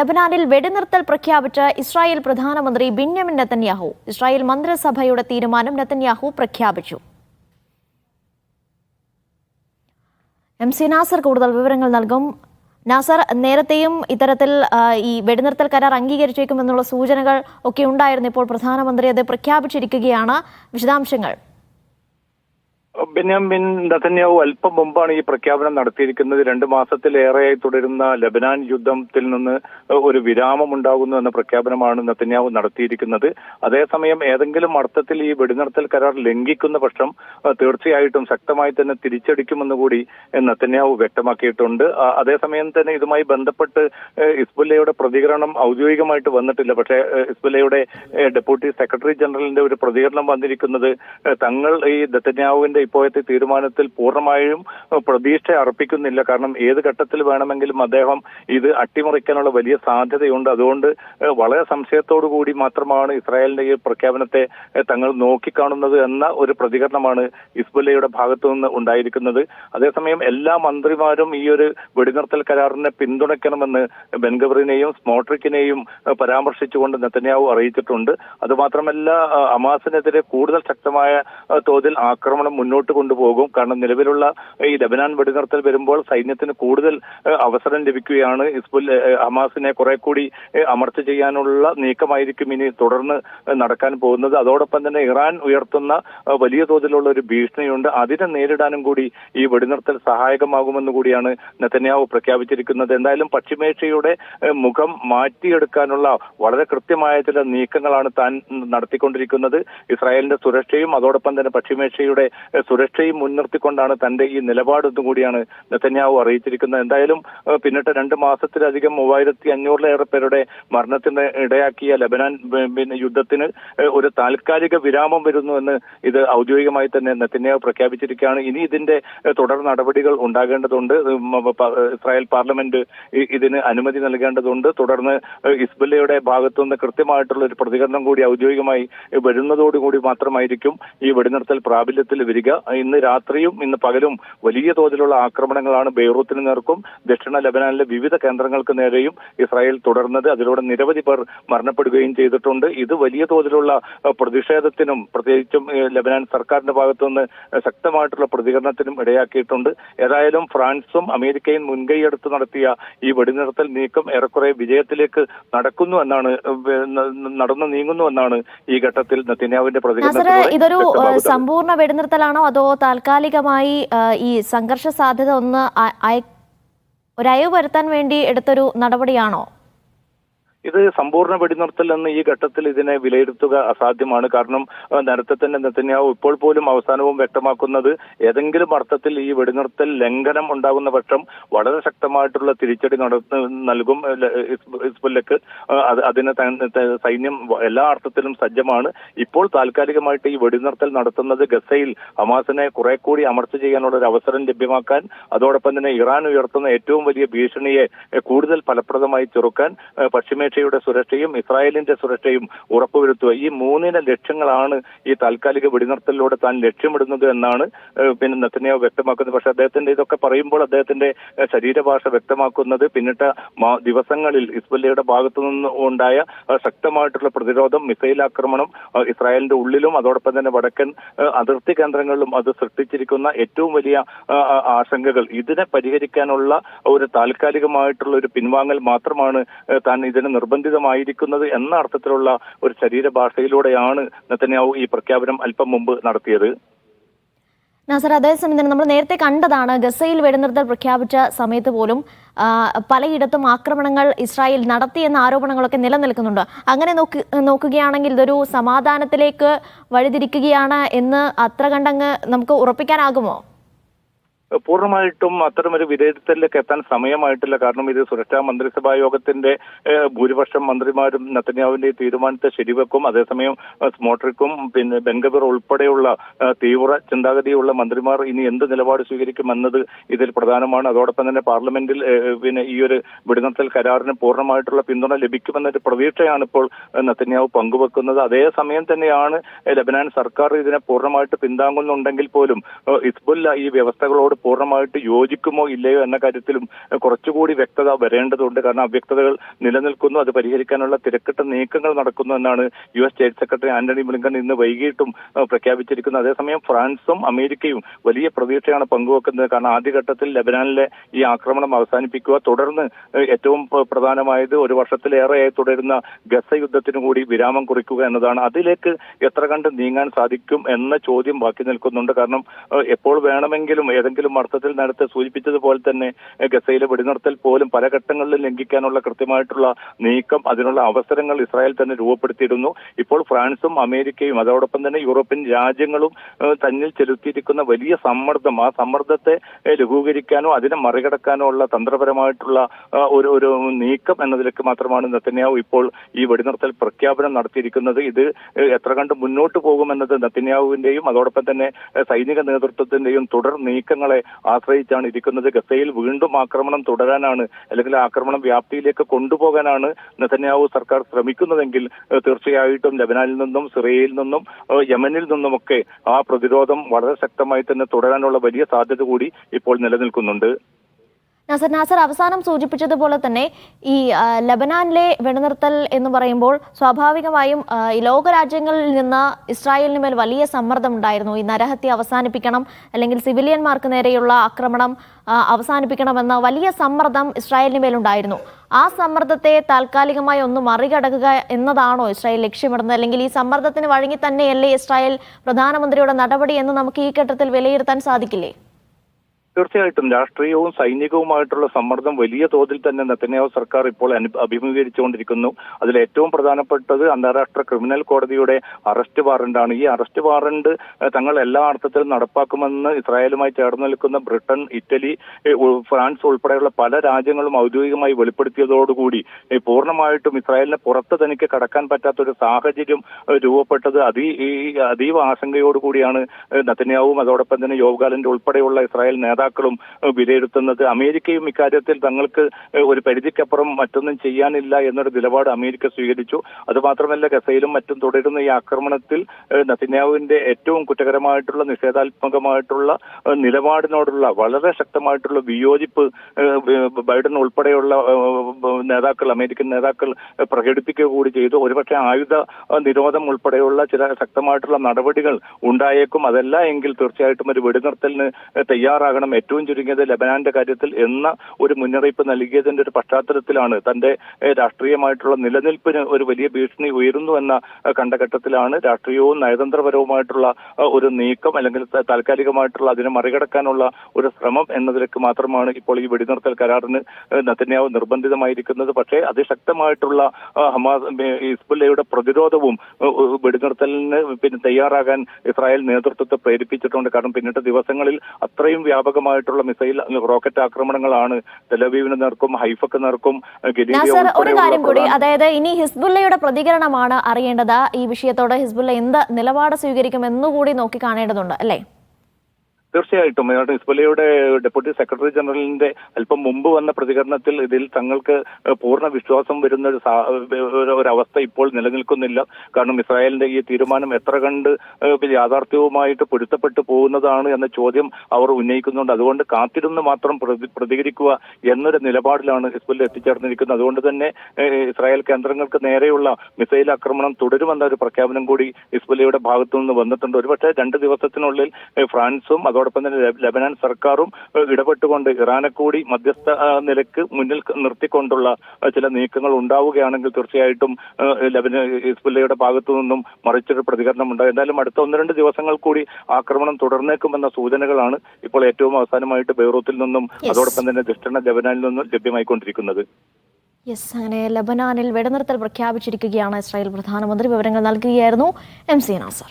ലബനാനിൽ വെടിനിർത്തൽ പ്രഖ്യാപിച്ച ഇസ്രായേൽ പ്രധാനമന്ത്രി ബിന്യമിൻ നെത്തന്യാഹു ഇസ്രായേൽ മന്ത്രിസഭയുടെ തീരുമാനം നെത്തന്യാഹു പ്രഖ്യാപിച്ചു. എം സി നാസർ കൂടുതൽ വിവരങ്ങൾ നൽകും. നാസർ നേരത്തെയും ഇത്തരത്തിൽ ഈ വെടിനിർത്തൽ കരാർ അംഗീകരിച്ചേക്കുമെന്നുള്ള സൂചനകൾ ഒക്കെ ഉണ്ടായിരുന്നു. ഇപ്പോൾ പ്രധാനമന്ത്രി അത് പ്രഖ്യാപിച്ചിരിക്കുകയാണ്. വിശദാംശങ്ങൾ. ബെന്യാമിൻ നതന്യാവു അല്പം മുമ്പാണ് ഈ പ്രഖ്യാപനം നടത്തിയിരിക്കുന്നത്. രണ്ട് മാസത്തിലേറെയായി തുടരുന്ന ലബനാൻ യുദ്ധത്തിൽ നിന്ന് ഒരു വിരാമം ഉണ്ടാകുന്നു എന്ന പ്രഖ്യാപനമാണ് നതന്യാവു നടത്തിയിരിക്കുന്നത്. അതേസമയം ഏതെങ്കിലും അർത്ഥത്തിൽ ഈ വെടിനിർത്തൽ കരാർ ലംഘിക്കുന്ന പക്ഷം തീർച്ചയായിട്ടും ശക്തമായി തന്നെ തിരിച്ചടിക്കുമെന്ന് കൂടി നതന്യാവു വ്യക്തമാക്കിയിട്ടുണ്ട്. അതേസമയം തന്നെ ഇതുമായി ബന്ധപ്പെട്ട് ഇസ്ബുല്ലയുടെ പ്രതികരണം ഔദ്യോഗികമായിട്ട് വന്നിട്ടില്ല. പക്ഷേ ഇസ്ബുല്ലയുടെ ഡെപ്യൂട്ടി സെക്രട്ടറി ജനറലിന്റെ ഒരു പ്രതികരണം വന്നിരിക്കുന്നത് തങ്ങൾ ഈ ദത്തന്യാവുവിന്റെ ഇപ്പോഴത്തെ തീരുമാനത്തിൽ പൂർണമായും പ്രതീക്ഷ അർപ്പിക്കുന്നില്ല. കാരണം ഏത് ഘട്ടത്തിൽ വേണമെങ്കിലും അദ്ദേഹം ഇത് അട്ടിമറിക്കാനുള്ള വലിയ സാധ്യതയുണ്ട്. അതുകൊണ്ട് വളരെ സംശയത്തോടു കൂടി മാത്രമാണ് ഇസ്രായേലിന്റെ ഈ പ്രഖ്യാപനത്തെ തങ്ങൾ നോക്കിക്കാണുന്നത് എന്ന ഒരു പ്രതികരണമാണ് ഇസ്ബുല്ലയുടെ ഭാഗത്തു നിന്ന് ഉണ്ടായിരിക്കുന്നത്. അതേസമയം എല്ലാ മന്ത്രിമാരും ഈ ഒരു വെടിനിർത്തൽ കരാറിനെ പിന്തുണയ്ക്കണമെന്ന് ബെൻഗബറിനെയും സ്മോട്രിക്കിനെയും പരാമർശിച്ചുകൊണ്ട് നെത്തന്യാവു അറിയിച്ചിട്ടുണ്ട്. അതുമാത്രമല്ല അമാസിനെതിരെ കൂടുതൽ ശക്തമായ തോതിൽ ആക്രമണം മുന്നോട്ട് കൊണ്ടുപോകും. കാരണം നിലവിലുള്ള ഈ ലബനാൻ വെടിനിർത്തൽ വരുമ്പോൾ സൈന്യത്തിന് കൂടുതൽ അവസരം ലഭിക്കുകയാണ്. ഹിസ്ബുൽ ഹമാസിനെ കുറെ കൂടി അമർച്ച ചെയ്യാനുള്ള നീക്കമായിരിക്കും ഇനി തുടർന്ന് നടക്കാൻ പോകുന്നത്. അതോടൊപ്പം തന്നെ ഇറാൻ ഉയർത്തുന്ന വലിയ തോതിലുള്ള ഒരു ഭീഷണിയുണ്ട്. അതിനെ നേരിടാനും കൂടി ഈ വെടിനിർത്തൽ സഹായകമാകുമെന്ന് കൂടിയാണ് നെത്തന്യാവ് പ്രഖ്യാപിച്ചിരിക്കുന്നത്. എന്തായാലും പശ്ചിമേഷ്യയുടെ മുഖം മാറ്റിയെടുക്കാനുള്ള വളരെ കൃത്യമായ ചില നീക്കങ്ങളാണ് താൻ നടത്തിക്കൊണ്ടിരിക്കുന്നത്. ഇസ്രായേലിന്റെ സുരക്ഷയും അതോടൊപ്പം തന്നെ പശ്ചിമേഷ്യയുടെ സുരക്ഷയും മുൻനിർത്തിക്കൊണ്ടാണ് തന്റെ ഈ നിലപാടെന്നും കൂടിയാണ് നെത്തന്യാവു അറിയിച്ചിരിക്കുന്നത്. എന്തായാലും പിന്നിട്ട് രണ്ട് മാസത്തിലധികം മൂവായിരത്തി അഞ്ഞൂറിലേറെ പേരുടെ മരണത്തിന് ഇടയാക്കിയ ലബനാൻ പിന്നെ യുദ്ധത്തിന് ഒരു താൽക്കാലിക വിരാമം വരുന്നു എന്ന് ഇത് ഔദ്യോഗികമായി തന്നെ നെതന്യാഹു പ്രഖ്യാപിച്ചിരിക്കുകയാണ്. ഇനി ഇതിന്റെ തുടർ നടപടികൾ ഉണ്ടാകേണ്ടതുണ്ട്. ഇസ്രായേൽ പാർലമെന്റ് ഇതിന് അനുമതി നൽകേണ്ടതുണ്ട്. തുടർന്ന് ഇസ്ബല്ലയുടെ ഭാഗത്തുനിന്ന് കൃത്യമായിട്ടുള്ള ഒരു പ്രതികരണം കൂടി ഔദ്യോഗികമായി വരുന്നതോടുകൂടി മാത്രമായിരിക്കും ഈ വെടിനിർത്തൽ പ്രാബല്യത്തിൽ വരിക ഇന്ന് രാത്രിയും ഇന്ന് പകലും വലിയ തോതിലുള്ള ആക്രമണങ്ങളാണ് ബെയ്റൂത്തിന് നേർക്കും. ദക്ഷിണ ലബനാനിലെ വിവിധ കേന്ദ്രങ്ങൾക്ക് നേരെയും ഇസ്രായേൽ തുടർന്നത്. അതിലൂടെ നിരവധി പേർ മരണപ്പെടുകയും ചെയ്തിട്ടുണ്ട്. ഇത് വലിയ തോതിലുള്ള പ്രതിഷേധത്തിനും പ്രത്യേകിച്ചും ലബനാൻ സർക്കാരിന്റെ ഭാഗത്തുനിന്ന് നിന്ന് ശക്തമായിട്ടുള്ള പ്രതികരണത്തിനും ഇടയാക്കിയിട്ടുണ്ട്. ഏതായാലും ഫ്രാൻസും അമേരിക്കയും മുൻകൈയെടുത്ത് നടത്തിയ ഈ വെടിനിർത്തൽ നീക്കം ഏറെക്കുറെ വിജയത്തിലേക്ക് നടക്കുന്നു എന്നാണ് നടന്നു നീങ്ങുന്നു എന്നാണ് ഈ ഘട്ടത്തിൽ നെതന്യാഹുവിന്റെ പ്രതികരണം ഇതൊരു സമ്പൂർണ വെടിനിർത്തലാണോ അതോ താൽക്കാലികമായി ഈ സംഘർഷ സാധ്യത ഒന്ന് ഒരു വരുത്താൻ വേണ്ടി എടുത്തൊരു നടപടിയാണോ? ഇത് സമ്പൂർണ വെടിനിർത്തൽ എന്ന് ഈ ഘട്ടത്തിൽ ഇതിനെ വിലയിരുത്തുക അസാധ്യമാണ്. കാരണം നേരത്തെ തന്നെ നെത്തന്യാവ് ഇപ്പോൾ പോലും അവസാനവും വ്യക്തമാക്കുന്നത് ഏതെങ്കിലും അർത്ഥത്തിൽ ഈ വെടിനിർത്തൽ ലംഘനം ഉണ്ടാകുന്ന പക്ഷം വളരെ ശക്തമായിട്ടുള്ള തിരിച്ചടി നടത്ത നൽകും ഇസ്ബുല്ലക്ക്. അതിനെ സൈന്യം എല്ലാ അർത്ഥത്തിലും സജ്ജമാണ്. ഇപ്പോൾ താൽക്കാലികമായിട്ട് ഈ വെടിനിർത്തൽ നടത്തുന്നത് ഗസയിൽ ഹമാസിനെ കുറെ കൂടി അമർച്ച ചെയ്യാനുള്ള ഒരു അവസരം ലഭ്യമാക്കാൻ അതോടൊപ്പം തന്നെ ഇറാൻ ഉയർത്തുന്ന ഏറ്റവും വലിയ ഭീഷണിയെ കൂടുതൽ ഫലപ്രദമായി ചെറുക്കാൻ എഹ്, പശ്ചിമേഷ്യയുടെ സുരക്ഷയും ഇസ്രായേലിന്റെ സുരക്ഷയും ഉറപ്പുവരുത്തുക. ഈ മൂന്നിന ലക്ഷ്യങ്ങളാണ് ഈ താൽക്കാലിക വെടിനിർത്തലിലൂടെ താൻ ലക്ഷ്യമിടുന്നത് എന്നാണ് പിന്നെ നെത്തന്യാവ് വ്യക്തമാക്കുന്നത്. പക്ഷെ അദ്ദേഹത്തിന്റെ ഇതൊക്കെ പറയുമ്പോൾ അദ്ദേഹത്തിന്റെ ശരീരഭാഷ വ്യക്തമാക്കുന്നത് പിന്നിട്ട ദിവസങ്ങളിൽ ഇസ്ബല്ലയുടെ ഭാഗത്തു നിന്ന് ഉണ്ടായ ശക്തമായിട്ടുള്ള പ്രതിരോധം മിസൈൽ ആക്രമണം ഇസ്രായേലിന്റെ ഉള്ളിലും അതോടൊപ്പം തന്നെ വടക്കൻ അതിർത്തി കേന്ദ്രങ്ങളിലും അത് സൃഷ്ടിച്ചിരിക്കുന്ന ഏറ്റവും വലിയ ആശങ്കകൾ. ഇതിനെ പരിഹരിക്കാനുള്ള ഒരു താൽക്കാലികമായിട്ടുള്ള ഒരു പിൻവാങ്ങൽ മാത്രമാണ് താൻ ഇതിന് നിർബന്ധിതമായിരിക്കുന്നത് എന്ന അർത്ഥത്തിലുള്ള ഒരു ശരീരഭാഷയിലൂടെയാണ് നെത്തന്യാവു ഈ പ്രഖ്യാപനം അല്പം മുമ്പ് നടത്തിയത്. നാസർ അതേസമയം തന്നെ നമ്മൾ നേരത്തെ കണ്ടതാണ് ഗസയിൽ വെടിനിർത്തൽ പ്രഖ്യാപിച്ച സമയത്ത് പോലും പലയിടത്തും ആക്രമണങ്ങൾ ഇസ്രായേൽ നടത്തിയെന്ന ആരോപണങ്ങളൊക്കെ നിലനിൽക്കുന്നുണ്ട്. അങ്ങനെ നോക്കി നോക്കുകയാണെങ്കിൽ ഇതൊരു സമാധാനത്തിലേക്ക് വഴിതിരിക്കുകയാണ് എന്ന് അത്ര കണ്ടങ്ങ് നമുക്ക് ഉറപ്പിക്കാനാകുമോ? പൂർണമായിട്ടും അത്തരമൊരു വിലയിരുത്തലിലേക്ക് എത്താൻ സമയമായിട്ടില്ല. കാരണം ഇത് സുരക്ഷാ മന്ത്രിസഭാ യോഗത്തിന്റെ ഭൂരിപക്ഷം മന്ത്രിമാരും നത്തന്യാവിന്റെ തീരുമാനത്തെ ശരിവെക്കും. അതേസമയം സ്മോട്രിക്കും പിന്നെ ബെൻഗബിർ ഉൾപ്പെടെയുള്ള തീവ്ര ചിന്താഗതിയുള്ള മന്ത്രിമാർ ഇനി എന്ത് നിലപാട് സ്വീകരിക്കുമെന്നത് ഇതിൽ പ്രധാനമാണ്. അതോടൊപ്പം തന്നെ പാർലമെന്റിൽ പിന്നെ ഈ ഒരു വിടുന്നത്തൽ കരാറിന് പൂർണമായിട്ടുള്ള പിന്തുണ ലഭിക്കുമെന്നൊരു പ്രതീക്ഷയാണ് ഇപ്പോൾ നത്തന്യാവ് പങ്കുവെക്കുന്നത്. അതേസമയം തന്നെയാണ് ലബനാൻ സർക്കാർ ഇതിനെ പൂർണമായിട്ട് പിന്താങ്ങുന്നുണ്ടെങ്കിൽ പോലും ഇസ്ബുല്ല ഈ വ്യവസ്ഥകളോട് പൂർണമായിട്ട് യോജിക്കുമോ ഇല്ലയോ എന്ന കാര്യത്തിലും കുറച്ചുകൂടി വ്യക്തത വരേണ്ടതുണ്ട്. കാരണം അവ്യക്തതകൾ നിലനിൽക്കുന്നു അത് പരിഹരിക്കാനുള്ള തിരക്കിട്ട നീക്കങ്ങൾ നടക്കുന്നു എന്നാണ് U S state secretary Antony Blinken ഇന്ന് വൈകിട്ടും പ്രഖ്യാപിച്ചിരിക്കുന്നത്. അതേസമയം ഫ്രാൻസും അമേരിക്കയും വലിയ പ്രതീക്ഷയാണ് പങ്കുവെക്കുന്നത്. കാരണം ആദ്യഘട്ടത്തിൽ ലബനാനിലെ ഈ ആക്രമണം അവസാനിപ്പിക്കുക തുടർന്ന് ഏറ്റവും പ്ര- പ്രധാനമായത് ഒരു വർഷത്തിലേറെയായി തുടരുന്ന ഗസ യുദ്ധത്തിനു കൂടി വിരാമം കുറിക്കുക എന്നതാണ്. അതിലേക്ക് എത്ര കണ്ട് നീങ്ങാൻ സാധിക്കും എന്ന ചോദ്യം ബാക്കി നിൽക്കുന്നുണ്ട്. കാരണം എപ്പോൾ വേണമെങ്കിലും ഏതെങ്കിലും അർത്ഥത്തിൽ നേരത്തെ സൂചിപ്പിച്ചതുപോലെ തന്നെ ഗസയിലെ വെടിനിർത്തൽ പോലും പല ഘട്ടങ്ങളിലും ലംഘിക്കാനുള്ള കൃത്യമായിട്ടുള്ള നീക്കം അതിനുള്ള അവസരങ്ങൾ ഇസ്രായേൽ തന്നെ രൂപപ്പെടുത്തിയിരുന്നു. ഇപ്പോൾ ഫ്രാൻസും അമേരിക്കയും അതോടൊപ്പം തന്നെ യൂറോപ്യൻ രാജ്യങ്ങളും തന്നിൽ ചെലുത്തിയിരിക്കുന്ന വലിയ സമ്മർദ്ദം ആ സമ്മർദ്ദത്തെ ലഘൂകരിക്കാനോ അതിനെ മറികടക്കാനോ ഉള്ള തന്ത്രപരമായിട്ടുള്ള ഒരു ഒരു നീക്കം എന്നതിലേക്ക് മാത്രമാണ് നെത്തന്യാഹു ഇപ്പോൾ ഈ വെടിനിർത്തൽ പ്രഖ്യാപനം നടത്തിയിരിക്കുന്നത്. ഇത് എത്ര കണ്ട് മുന്നോട്ട് പോകുമെന്നത് നെത്തന്യാഹുവിന്റെയും അതോടൊപ്പം തന്നെ സൈനിക നേതൃത്വത്തിന്റെയും തുടർ നീക്കങ്ങളെ ആശ്രയിച്ചാണ് ഇരിക്കുന്നത്. ഗസയിൽ വീണ്ടും ആക്രമണം തുടരാനാണ് അല്ലെങ്കിൽ ആക്രമണം വ്യാപ്തിയിലേക്ക് കൊണ്ടുപോകാനാണ് നെതന്യാവു സർക്കാർ ശ്രമിക്കുന്നതെങ്കിൽ തീർച്ചയായിട്ടും ലബനാനിൽ നിന്നും സിറിയയിൽ നിന്നും യമനിൽ നിന്നുമൊക്കെ ആ പ്രതിരോധം വളരെ ശക്തമായി തന്നെ തുടരാനുള്ള വലിയ സാധ്യത കൂടി ഇപ്പോൾ നിലനിൽക്കുന്നുണ്ട്. നാസർ നാസർ അവസാനം സൂചിപ്പിച്ചതുപോലെ തന്നെ ഈ ലബനാനിലെ വെടിനിർത്തൽ എന്ന് പറയുമ്പോൾ സ്വാഭാവികമായും ലോകരാജ്യങ്ങളിൽ നിന്ന് ഇസ്രായേലിന് മേൽ വലിയ സമ്മർദ്ദം ഉണ്ടായിരുന്നു. ഈ നരഹത്യ അവസാനിപ്പിക്കണം അല്ലെങ്കിൽ സിവിലിയന്മാർക്ക് നേരെയുള്ള ആക്രമണം അവസാനിപ്പിക്കണമെന്ന വലിയ സമ്മർദ്ദം ഇസ്രായേലിന് മേലുണ്ടായിരുന്നു ആ സമ്മർദ്ദത്തെ താൽക്കാലികമായി ഒന്ന് മറികടക്കുക എന്നതാണോ ഇസ്രായേൽ ലക്ഷ്യമിടുന്നത്? അല്ലെങ്കിൽ ഈ സമ്മർദ്ദത്തിന് വഴങ്ങി തന്നെയല്ലേ ഇസ്രായേൽ പ്രധാനമന്ത്രിയുടെ നടപടി എന്ന് നമുക്ക് ഈ ഘട്ടത്തിൽ വിലയിരുത്താൻ സാധിക്കില്ലേ? തീർച്ചയായിട്ടും രാഷ്ട്രീയവും സൈനികവുമായിട്ടുള്ള സമ്മർദ്ദം വലിയ തോതിൽ തന്നെ നെത്തന്യാഹു സർക്കാർ ഇപ്പോൾ അഭിമുഖീകരിച്ചുകൊണ്ടിരിക്കുന്നു. അതിൽ ഏറ്റവും പ്രധാനപ്പെട്ടത് അന്താരാഷ്ട്ര ക്രിമിനൽ കോടതിയുടെ അറസ്റ്റ് വാറന്റാണ്. ഈ അറസ്റ്റ് വാറന്റ് തങ്ങൾ എല്ലാ അർത്ഥത്തിലും നടപ്പാക്കുമെന്ന് ഇസ്രായേലുമായി ചേർന്ന് നിൽക്കുന്ന ബ്രിട്ടൻ ഇറ്റലി ഫ്രാൻസ് ഉൾപ്പെടെയുള്ള പല രാജ്യങ്ങളും ഔദ്യോഗികമായി വെളിപ്പെടുത്തിയതോടുകൂടി പൂർണമായിട്ടും ഇസ്രായേലിനെ പുറത്ത് തനിക്ക് കടക്കാൻ പറ്റാത്ത ഒരു സാഹചര്യം രൂപപ്പെട്ടത് അതി അതീവ ആശങ്കയോടുകൂടിയാണ് നെത്തന്യാവും അതോടൊപ്പം തന്നെ യോവ് ഉൾപ്പെടെയുള്ള ഇസ്രായേൽ നേതാക്കളും വിലയിരുത്തുന്നത്. അമേരിക്കയും ഇക്കാര്യത്തിൽ തങ്ങൾക്ക് ഒരു പരിധിക്കപ്പുറം മറ്റൊന്നും ചെയ്യാനില്ല എന്നൊരു നിലപാട് അമേരിക്ക സ്വീകരിച്ചു. അതുമാത്രമല്ല ഗസയിലും മറ്റും തുടരുന്ന ഈ ആക്രമണത്തിൽ ഏഹ്, ഏറ്റവും കുറ്റകരമായിട്ടുള്ള നിഷേധാത്മകമായിട്ടുള്ള നിലപാടിനോടുള്ള വളരെ ശക്തമായിട്ടുള്ള വിയോജിപ്പ് ബൈഡൻ ഉൾപ്പെടെയുള്ള നേതാക്കൾ അമേരിക്കൻ നേതാക്കൾ പ്രകടിപ്പിക്കുക കൂടി ചെയ്തു. ഒരുപക്ഷെ ആയുധ നിരോധം ഉൾപ്പെടെയുള്ള ചില ശക്തമായിട്ടുള്ള നടപടികൾ ഉണ്ടായേക്കും. അതല്ല എങ്കിൽ തീർച്ചയായിട്ടും ഒരു വെടിനിർത്തലിന് ഏഹ്, തയ്യാറാകണം ഏറ്റവും ചുരുങ്ങിയത് ലബനാന്റെ കാര്യത്തിൽ എന്ന ഒരു മുന്നറിയിപ്പ് നൽകിയതിന്റെ ഒരു പശ്ചാത്തലത്തിലാണ് തന്റെ രാഷ്ട്രീയമായിട്ടുള്ള നിലനിൽപ്പിന് ഒരു വലിയ ഭീഷണി ഉയരുന്നു എന്ന കണ്ട ഘട്ടത്തിലാണ് രാഷ്ട്രീയവും നയതന്ത്രപരവുമായിട്ടുള്ള ഒരു നീക്കം അല്ലെങ്കിൽ താൽക്കാലികമായിട്ടുള്ള അതിനെ മറികടക്കാനുള്ള ഒരു ശ്രമം എന്നതിലേക്ക് മാത്രമാണ് ഇപ്പോൾ ഈ വെടിനിർത്തൽ കരാറിന് നത്തന്യാവ് നിർബന്ധിതമായിരിക്കുന്നത്. പക്ഷേ അതിശക്തമായിട്ടുള്ള ഹമാസ് ഹിസ്ബുല്ലയുടെ പ്രതിരോധവും വെടിനിർത്തലിന് പിന്നെ തയ്യാറാകാൻ ഇസ്രായേൽ നേതൃത്വത്തെ പ്രേരിപ്പിച്ചിട്ടുണ്ട്. കാരണം പിന്നീട് ദിവസങ്ങളിൽ അത്രയും വ്യാപകമായിട്ടുള്ള മിസൈൽ റോക്കറ്റ് ആക്രമണങ്ങളാണ് തെലവീവിന് നേർക്കും ഹൈഫക്ക് നേർക്കും ഒരു കാര്യം കൂടി. അതായത് ഇനി ഹിസ്ബുല്ലയുടെ പ്രതികരണമാണ് അറിയേണ്ടത്. ഈ വിഷയത്തോട് ഹിസ്ബുല്ല എന്ത് നിലപാട് സ്വീകരിക്കും എന്നുകൂടി നോക്കി കാണേണ്ടതുണ്ട് അല്ലേ? തീർച്ചയായിട്ടും. ഏതാണ്ട് ഹിസ്ബുല്ലയുടെ ഡെപ്യൂട്ടി സെക്രട്ടറി ജനറലിന്റെ അല്പം മുമ്പ് വന്ന പ്രതികരണത്തിൽ ഇതിൽ തങ്ങൾക്ക് പൂർണ വിശ്വാസം വരുന്ന ഒരു ഒരവസ്ഥ ഇപ്പോൾ നിലനിൽക്കുന്നില്ല. കാരണം ഇസ്രായേലിന്റെ ഈ തീരുമാനം എത്ര കണ്ട് യാഥാർത്ഥ്യവുമായിട്ട് പൊരുത്തപ്പെട്ടു പോകുന്നതാണ് എന്ന ചോദ്യം അവർ ഉന്നയിക്കുന്നുണ്ട്. അതുകൊണ്ട് കാത്തിരുന്ന് മാത്രം പ്രതി- പ്രതികരിക്കുക എന്നൊരു നിലപാടിലാണ് ഹിസ്ബുല്ല എത്തിച്ചേർന്നിരിക്കുന്നത്. അതുകൊണ്ട് തന്നെ ഇസ്രായേൽ കേന്ദ്രങ്ങൾക്ക് നേരെയുള്ള മിസൈൽ ആക്രമണം തുടരുമെന്ന ഒരു പ്രഖ്യാപനം കൂടി ഹിസ്ബുല്ലയുടെ ഭാഗത്തു നിന്ന് വന്നിട്ടുണ്ട്. ഒരുപക്ഷെ രണ്ട് ദിവസത്തിനുള്ളിൽ ഫ്രാൻസും അതോടൊപ്പം തന്നെ ലബനാൻ സർക്കാരും ഇടപെട്ടുകൊണ്ട് ഇറാനെ കൂടി മധ്യസ്ഥ നിലയ്ക്ക് മുന്നിൽ നിർത്തിക്കൊണ്ടുള്ള ചില നീക്കങ്ങൾ ഉണ്ടാവുകയാണെങ്കിൽ തീർച്ചയായിട്ടും ലബന ഹിസ്ബുല്ലയുടെ ഭാഗത്തു നിന്നും മറിച്ചൊരു പ്രതികരണം ഉണ്ടാകും. എന്തായാലും അടുത്ത ഒന്ന് രണ്ട് ദിവസങ്ങൾ കൂടി ആക്രമണം തുടർന്നേക്കുമെന്ന സൂചനകളാണ് ഇപ്പോൾ ഏറ്റവും അവസാനമായിട്ട് ബെയ്റൂത്തിൽ നിന്നും. അതോടൊപ്പം തന്നെ ദക്ഷിണ ലബനാനിൽ നിന്നും ലഭ്യമായിക്കൊണ്ടിരിക്കുന്നത്. യെസ് അങ്ങനെ ലബനാനിൽ വെടിനിർത്തൽ പ്രഖ്യാപിച്ചിരിക്കുകയാണ് ഇസ്രായേൽ പ്രധാനമന്ത്രി. വിവരങ്ങൾ നൽകുകയായിരുന്നു എം സി നാസർ.